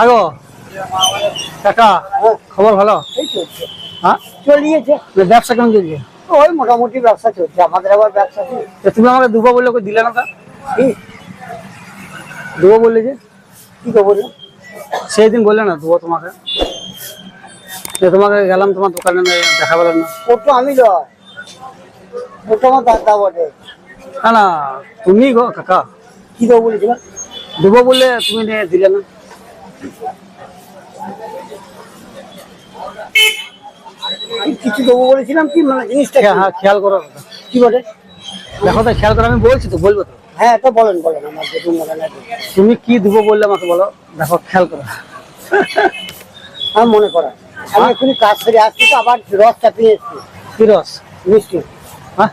আগো। কাকা খবর ভালো? চলছে। হ্যাঁ? চলিয়েছে। ব্যবসা কেমন চলছে? ওই মোটামুটি ব্যবসা চলছে। আমাদের আবার ব্যবসা তা তুমি আমাকে দুবো বললে ওকে দিলে না তা? দুবো বললে যে? কি করব রে? সেই দিন বললে না দুবো তোমাকে? তোমাকে গেলাম তোমার দোকানে দেখা পেলাম না ওর তো আমি তো আমার দাদা বটে না না তুমি গো কাকা। কি দেবো বলেছিলাম দুবো বললে তুমি নিয়ে দিলে না। কিছু দেবো বলেছিলাম কি মানে জিনিসটা হ্যাঁ হ্যাঁ খেয়াল করো কি বলে? দেখো তো খেয়াল করো আমি বলছি তো বলব তো। হ্যাঁ তো বলেন বলেন আমার মনে নাই তুমি কি দুবো বললে আমাকে বলো দেখো খেয়াল করো। আমার মনে করা আমি এক্ষুনি কাজ সেরে আসছি তো আবার রস চাপিয়ে এসছি। কি রস? মিষ্টি। হ্যাঁ?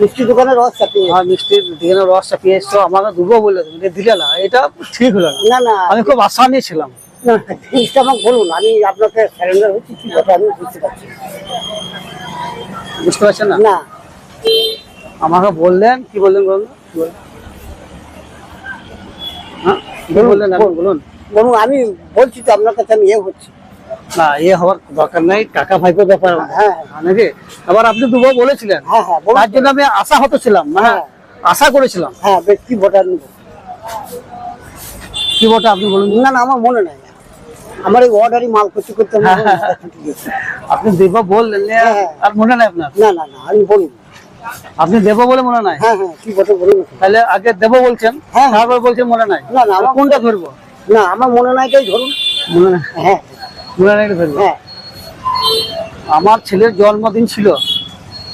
মিষ্টি দোকানে রস চাপিয়ে। আর মিষ্টির দিকে রস চাপিয়ে এসছো আমাকে দুবো তুমি। এটা দিলে না এটা ঠিক হলো না। না আমি খুব আশা নিয়েছিলাম না, জিনিসটা আমাকে বলুন আমি আপনাকে স্যারেন্ডার হচ্ছি কি কথা আমি বুঝতে পারছি বুঝতে পারছেন না? না। আমাকে বললেন কি বললেন বলুন? হ্যাঁ বললেন। বলুন। বলুন আমি বলছি তো আপনার কাছে আমি ইয়ে হচ্ছি। না এ হওয়ার দরকার নাই কাকা ভাইপোর ব্যাপার। হ্যাঁ। নাকি? আবার আপনি বলেছিলেন। হ্যাঁ তার জন্য আমি আশা হতে ছিলাম মানে হ্যাঁ। আশা করেছিলাম। হ্যাঁ বেশ ভোটার নেব? কি বলটা আপনি বলুন? না না আমার মনে নাই। আমার এই অর্ডারই মাল করতে করতে আমার নাই। ঠিক আছে। আপনি দেব বললেন এ। আর মনে নাই আপনার? না না না আমি বলুন। আপনি দেব বলে মনে নাই? হ্যাঁ হ্যাঁ কি ভোটার বলুন? তাহলে আগে দেব বলছেন হ্যাঁ, হ্যাঁ। তারপর বলছেন মনে নাই? না না কোনটা ধরবো? না আমার মনে নাই তাই ধরুন। মনে নাই। হ্যাঁ। হ্যাঁ। আমার ছেলের জন্মদিন ছিল।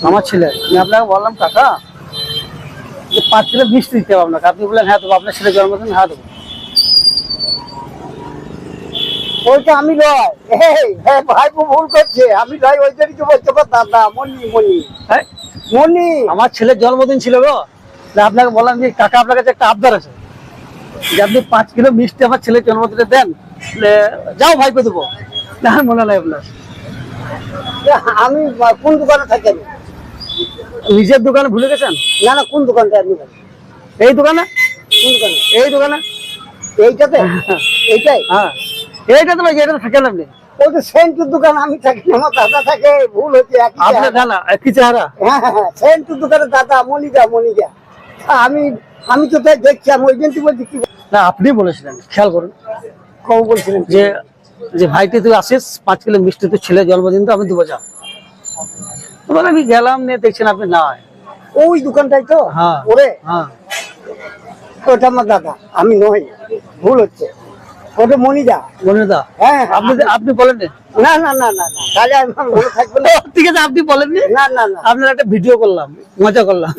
আমার ছেলের আমি আপনাকে বললাম কাকা যে পাঁচ কিলো মিষ্টি দিতে হবে আপনাকে। আপনি বললেন হ্যাঁ দেবো। আপনার ছেলের জন্মদিন হ্যাঁ দেবো। ওইটা আমি হ্যাঁ ভাই ভুল করছে। আমি লয় ওইটারই তো বলছে আমার দাদা মনি মনি হ্যাঁ? মনি আমার ছেলের জন্মদিন ছিল গো। আপনাকে বললাম যে কাকা আপনার কাছে একটা আবদার আছে। যে আপনি পাঁচ কিলো মিষ্টি আমার ছেলের জন্মদিনে দেন যাও ভাইপে দেবো। মনে নাই আপনার। আমি কোন দোকানে থাকেন? নিজের দোকানে ভুলে গেছেন? না না কোন দোকানটা আপনি এই দোকানে? কোন দোকানে? এই দোকানে? এইটাতে? এইটাই? হ্যাঁ। এইটা তো এটা থাকেন আপনি? ওই তো সেন্টুর দোকান আমি থাকি আমার দাদা থাকে ভুল হচ্ছে আপনার চেহারা। জানা চেহারা? হ্যাঁ হ্যাঁ হ্যাঁ, সেন্টুর দোকানে দাদা আমি আমি তো তাই দেখছি আমি ওই জন্য বলছি কি না আপনি বলেছিলেন খেয়াল করুন। কম বলছিলেন যে যে ভাইটি তুই আসিস পাঁচ কিলো মিষ্টি তুই ছেলে জন্মদিন তো আমি দেবো যা। এবার আমি গেলাম নিয়ে দেখছেন আপনি নাই। ওই দোকানটাই তো? হ্যাঁ। ওরে? হ্যাঁ। ওটা আমার দাদা আমি নই ভুল হচ্ছে। ওটা মনিদা। দা হ্যাঁ আপনি আপনি বলেননি? না না না না না। তাহলে আমার মনে থাকবে না। ঠিক আছে আপনি বলেননি? না না না। আপনার একটা ভিডিও করলাম মজা করলাম।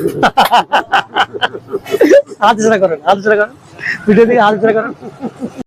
করেন হাত করেন। ভিডিও হাত ছাড়া করেন।